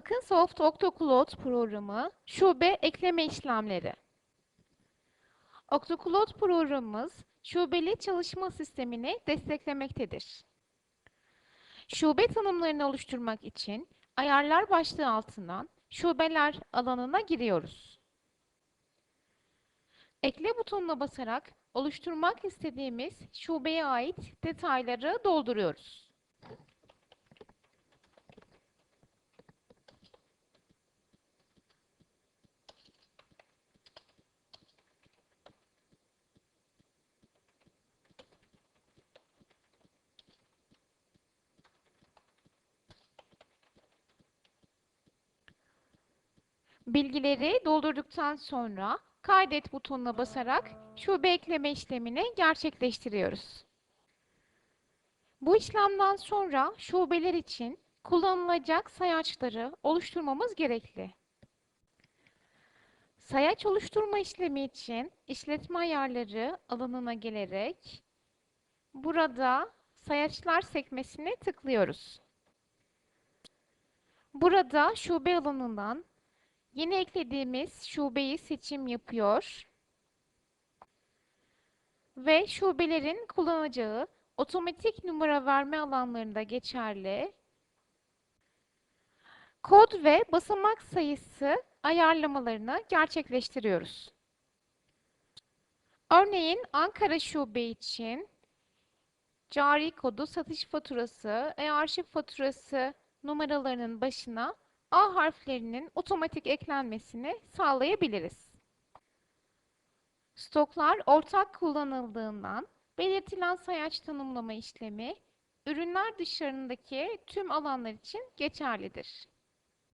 Akınsoft Octocloud programı şube ekleme işlemleri. Octocloud programımız şubeli çalışma sistemini desteklemektedir. Şube tanımlarını oluşturmak için ayarlar başlığı altından şubeler alanına giriyoruz. Ekle butonuna basarak oluşturmak istediğimiz şubeye ait detayları dolduruyoruz. Bilgileri doldurduktan sonra kaydet butonuna basarak şube ekleme işlemini gerçekleştiriyoruz. Bu işlemden sonra şubeler için kullanılacak sayaçları oluşturmamız gerekli. Sayaç oluşturma işlemi için işletme ayarları alanına gelerek burada sayaçlar sekmesine tıklıyoruz. Burada şube alanından Yeni eklediğimiz şubeyi seçim yapıyor ve şubelerin kullanacağı otomatik numara verme alanlarında geçerli kod ve basamak sayısı ayarlamalarını gerçekleştiriyoruz. Örneğin Ankara Şube için cari kodu, satış faturası, e-arşiv faturası numaralarının başına A harflerinin otomatik eklenmesini sağlayabiliriz. Stoklar ortak kullanıldığından belirtilen sayaç tanımlama işlemi ürünler dışlarındaki tüm alanlar için geçerlidir.